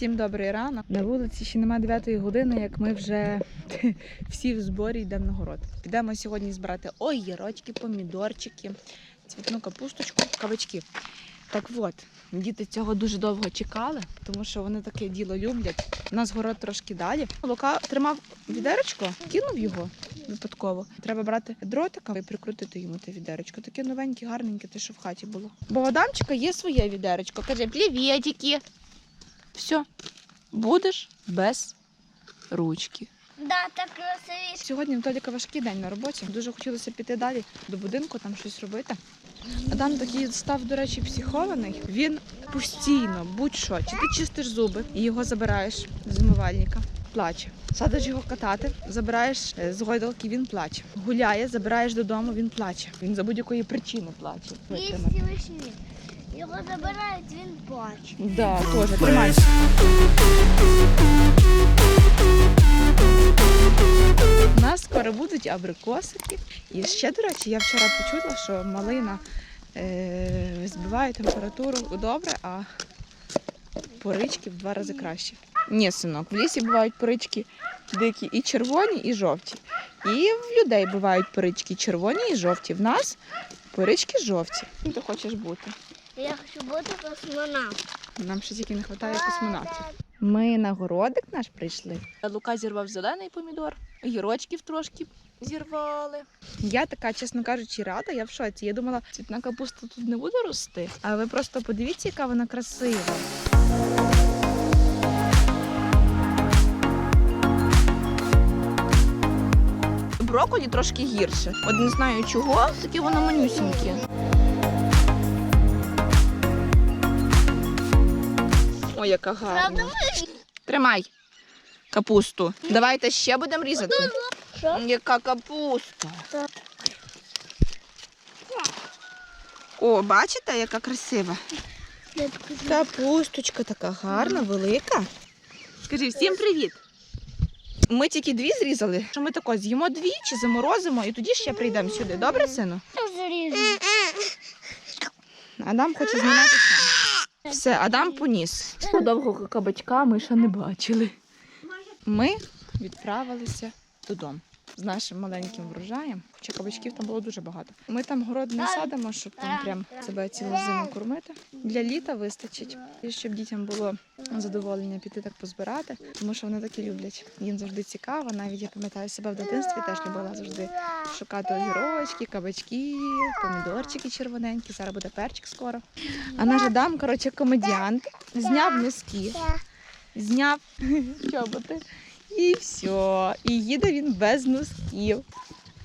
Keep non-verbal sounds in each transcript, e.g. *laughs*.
Всім добрий ранок. На вулиці ще немає 9 години, як ми вже *laughs* всі в зборі йдемо на город. Підемо сьогодні збирати огірочки, помідорчики, цвітну капусточку, кабачки. Так от, діти цього дуже довго чекали, тому що вони таке діло люблять. У нас город трошки далі. Лука тримав відеречко, кинув його випадково. Треба брати дротика і прикрутити йому те відеречко. Таке новеньке, гарненьке, те, що в хаті було. Бо Адамчика є своє відеречко. Каже, привітики. Все, будеш без ручки. Да, так красивіше. Сьогодні у Толіка важкий день на роботі. Дуже хотілося піти далі до будинку, там щось робити. Адам такий став, до речі, психований. Він постійно, будь-що, чи ти чистиш зуби і його забираєш з умивальника, плаче. Садиш його катати, забираєш е, з гойдалки, він плаче. Гуляє, забираєш додому, він плаче. Він за будь-якої причини плаче. Є Його забирають, він плаче. Да, теж тримай. У нас скоро будуть абрикосики. І ще, до речі, я вчора почула, що малина е, збиває температуру добре, а порички в два рази краще. Ні, синок, в лісі бувають порички дикі і червоні, і жовті. І в людей бувають порички червоні і жовті. В нас порички жовті. Ти хочеш бути? Я хочу бути космонавтом. Нам ще тільки не вистачає космонавтів. Ми на городик наш прийшли. Лука зірвав зелений помідор, огірочків трошки зірвали. Я така, чесно кажучи, рада, я в шоці. Я думала, цвітна капуста тут не буде рости. А ви просто подивіться, яка вона красива. Броколі трошки гірше. От не знаю чого, таке воно манюсіньке. Ой, яка гарна. Тримай капусту. Давайте ще будемо різати. Яка капуста. О, бачите, яка красива. Капусточка така гарна, велика. Скажи всім привіт. Ми тільки дві зрізали. Що ми тако з'їмо дві чи заморозимо, і тоді ще прийдемо сюди. Добре, сину? Адам хоче знімати сам. Все, Адам поніс. Довгого кабачка ми ще не бачили. Ми відправилися додому з нашим маленьким врожаєм, хоча кабачків там було дуже багато. Ми там город не садимо, щоб там прям себе цілу зиму кормити. Для літа вистачить, і щоб дітям було задоволення піти так позбирати, тому що вони такі люблять. Їм завжди цікаво. Навіть я пам'ятаю себе в дитинстві, теж любила завжди шукати огірочки, кабачки, помідорчики червоненькі. Зараз буде перчик скоро. А наш Адам, коротше, комедіант, зняв носки, зняв *laughs* чоботи і все. І їде він без носків.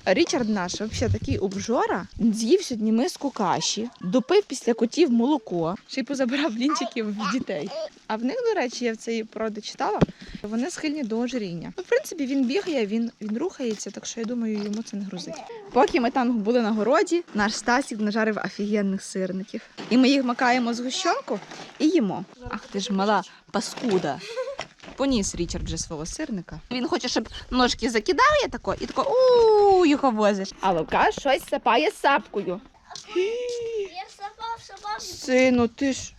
Річард наш взагалі такий обжора. З'їв сьогодні миску каші, допив після котів молоко, ще й позабирав блінчиків в дітей. А в них, до речі, я в цій породи читала, вони схильні до ожиріння. Ну, в принципі, він бігає, він, він рухається, так що я думаю, йому це не грузить. Поки ми там були на городі, наш Стасік нажарив офігенних сирників. І ми їх макаємо з гущонку і їмо. Ах ти ж мала паскуда. Поніс Річард вже свого сирника. Він хоче, щоб ножки закидає тако і тако у його возиш. А Лука щось сапає сапкою. Я сапав, сапав. Сину, ти ж.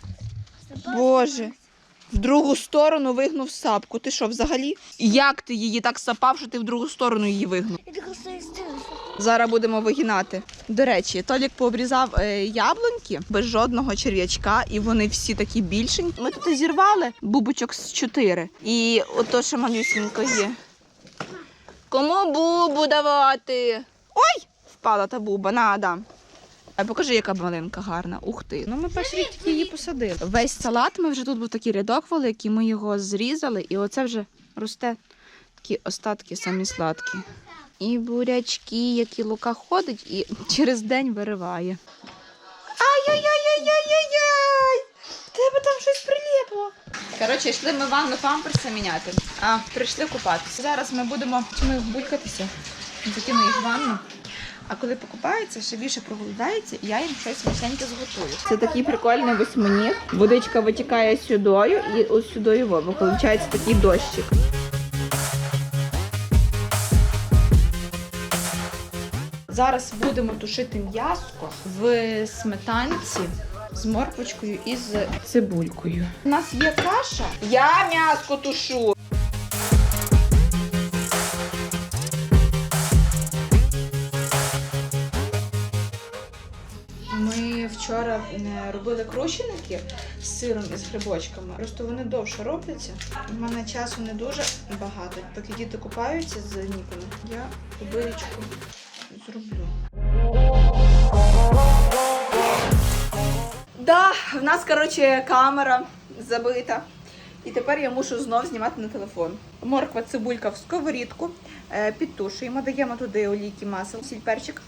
Боже. в другу сторону вигнув сапку. Ти що, взагалі? Як ти її так сапав, що ти в другу сторону її вигнув? Я так. Зараз будемо вигинати. До речі, Толік пообрізав е, яблуньки без жодного черв'ячка, і вони всі такі більшенькі. Ми тут зірвали бубочок з чотири. І ото ще малюсінько є. Кому бубу давати? Ой! Впала та буба, на. А покажи, яка малинка гарна. Ух ти. Ну ми перший рік тільки її посадили. Весь салат ми вже тут був такий рядок великий, ми його зрізали, і оце вже росте такі остатки самі сладкі. І бурячки, які лука ходить і *laughs* через день вириває. Ай-яй-яй-яй-яй-яй! Тебе там щось приліпло. Коротше, йшли ми ванну памперси міняти, а прийшли купатися. Зараз ми будемо ми булькатися, закину їх в ванну. А коли покупаються, ще більше проголодається, і я їм щось смачненьке зготую. Це такий прикольний восьминіг. Водичка витікає сюдою і ось сюди його, виходить такий дощик. Зараз будемо тушити м'яско в сметанці з морквочкою і з цибулькою. У нас є каша. Я м'яско тушу. Ми вчора е, робили крущеники з сиром і з грибочками. Просто вони довше робляться. У мене часу не дуже багато. Поки діти купаються з ніками, я кубирічку зроблю. Да, в нас, коротше, камера забита. І тепер я мушу знов знімати на телефон. Морква, цибулька в сковорідку, е, підтушуємо, даємо туди олійки, масло, сіль, перчик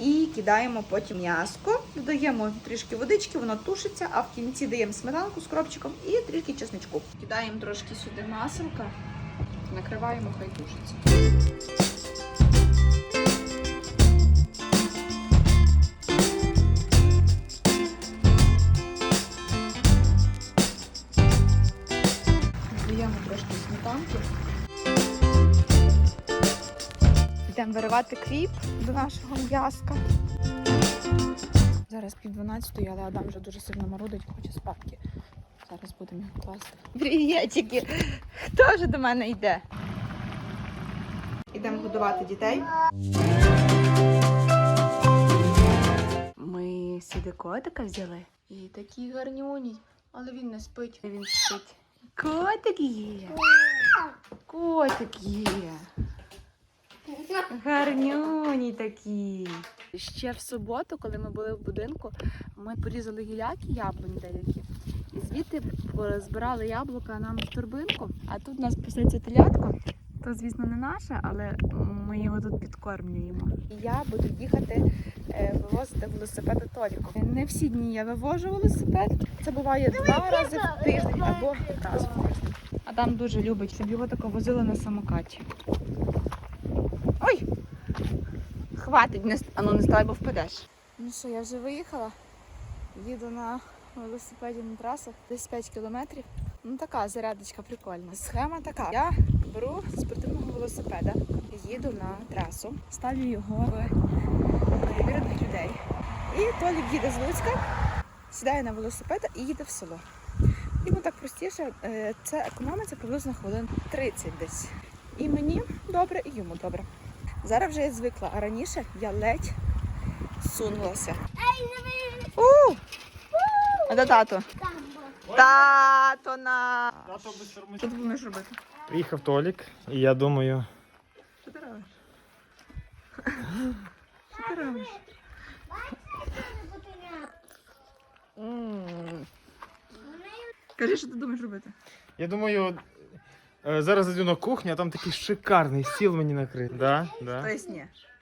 і кидаємо потім м'яско, додаємо трішки водички, воно тушиться, а в кінці даємо сметанку з кропчиком і трішки чесничку. Кидаємо трошки сюди маселка, накриваємо, хай тушиться. Йдемо виривати кріп до нашого м'яска. Зараз пів 12, але Адам вже дуже сильно марудить, хоче спадки. Зараз будемо його класти. Привітики! Хто ж до мене йде? Йдемо годувати дітей. Ми сюди котика взяли. І такий гарнюній, але він не спить. Він спить. Котик є. Котик є. Гарнюній такий. Ще в суботу, коли ми були в будинку, ми порізали гіляки, яблунь деякі. І звідти збирали яблука нам в торбинку. А тут у нас пасеться телятко. То, звісно, не наше, але ми його тут підкормлюємо. І я буду їхати е, вивозити велосипеди Толіку. Не всі дні я вивожу велосипед. Це буває два рази в тиждень або раз в тиждень. Адам дуже любить, щоб його тако возили на самокаті. Ой! Хватить, не, ст- а ну не стай, бо впадеш. Ну що, я вже виїхала. Їду на велосипеді на трасах десь 5 кілометрів. Ну така зарядочка прикольна. Схема така. Я беру спортивного велосипеда, їду на трасу, ставлю його в перевірених людей. І Толік їде з Луцька, сідає на велосипед і їде в село. Йому так простіше, е, це економиться приблизно хвилин 30 десь. І мені добре, і йому добре. Зараз вже я звикла, а раніше я ледь сунулася. У! А де тато? Тато на. Що ти будеш робити? Приїхав Толік, і я думаю, Що ти робиш? Що ти робиш? Кажи, що ти думаєш робити? я думаю, е, зараз йду на кухню, а там такий шикарний стіл мені накритий. Да? Да?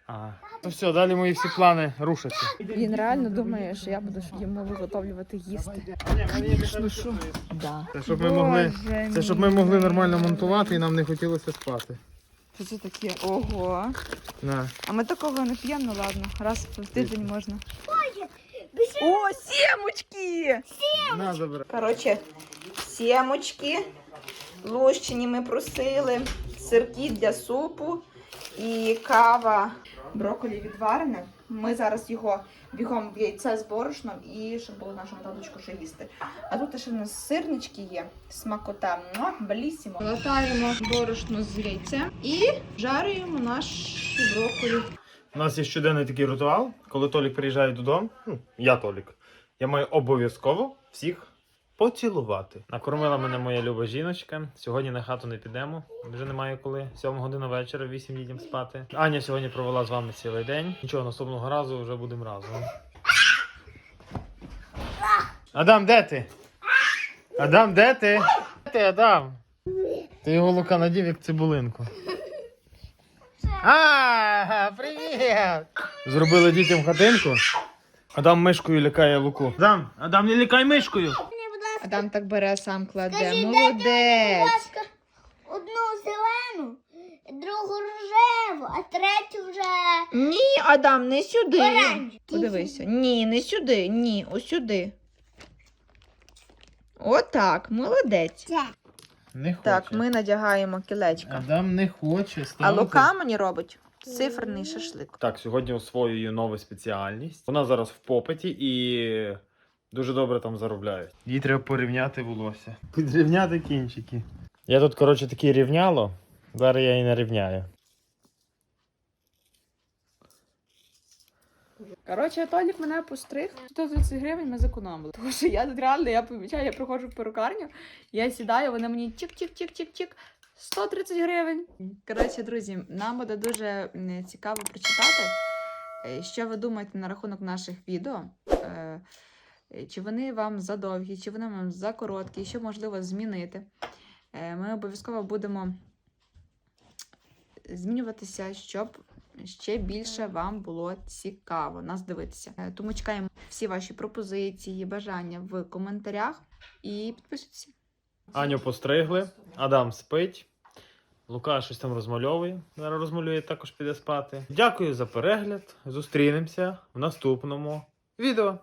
А. Ну все, далі мої всі плани рушаться. Він реально думає, що я буду йому виготовлювати їсти. Звісно, що? Да. Це щоб ми могли, це щоб ми могли нормально монтувати і нам не хотілося спати. Що це таке? Ого. На. А ми такого не п'ємо, ну ладно. Раз в тиждень можна. О, сімочки! На, забирай. Коротше, сімочки. Лущені ми просили, сирки для супу і кава. Брокколі відварене. Ми зараз його бігом в яйце з борошном і щоб було нашому таточку що їсти. А тут ще в нас сирнички є, смакота, ну, белісімо. Латаємо борошно з яйцем і жаруємо наші брокколі. У нас є щоденний такий ритуал, коли Толік приїжджає додому, ну, я Толік, я маю обов'язково всіх поцілувати. Накормила мене моя люба жіночка. Сьогодні на хату не підемо. Вже немає коли. Сьома година вечора, вісім їдемо спати. Аня сьогодні провела з вами цілий день. Нічого, наступного разу вже будемо разом. Адам, де ти? Адам, де ти? Де ти, Адам? Ти його лука надів як цибулинку. А, привіт! Зробили дітям хатинку. Адам мишкою лякає луку. Адам, Адам, не лякай мишкою. Адам так бере, сам кладе. Скажи, Молодець. Одну зелену, другу рожеву, а третю вже Ні, Адам, не сюди. оранжеву. Подивися. Ні, не сюди. Ні, ось сюди. Отак, молодець. Це. Не хоче. Так, ми надягаємо кілечка. Адам не хоче. А ставити. Лука мені робить циферний шашлик. Так, сьогодні освоюю нову спеціальність. Вона зараз в попиті і Дуже добре там заробляють. Їй треба порівняти волосся. *laughs* Підрівняти кінчики. Я тут, коротше, таке рівняло. Зараз я і не рівняю. Коротше, Толік мене постриг. 130 гривень ми зекономили. Тому що я тут реально, я помічаю, я приходжу в перукарню, я сідаю, вони мені чик-чик-чик-чик-чик. 130 гривень. Коротше, друзі, нам буде дуже цікаво прочитати, е, що ви думаєте на рахунок наших відео. Е, Чи вони вам задовгі, чи вони вам за короткі, що можливо змінити. Е, Ми обов'язково будемо змінюватися, щоб ще більше вам було цікаво нас дивитися. Е, Тому чекаємо всі ваші пропозиції, бажання в коментарях і підписуйтесь. Аню постригли, Адам спить. Лука щось там розмальовує. Зараз розмалює, також піде спати. Дякую за перегляд. Зустрінемося в наступному відео.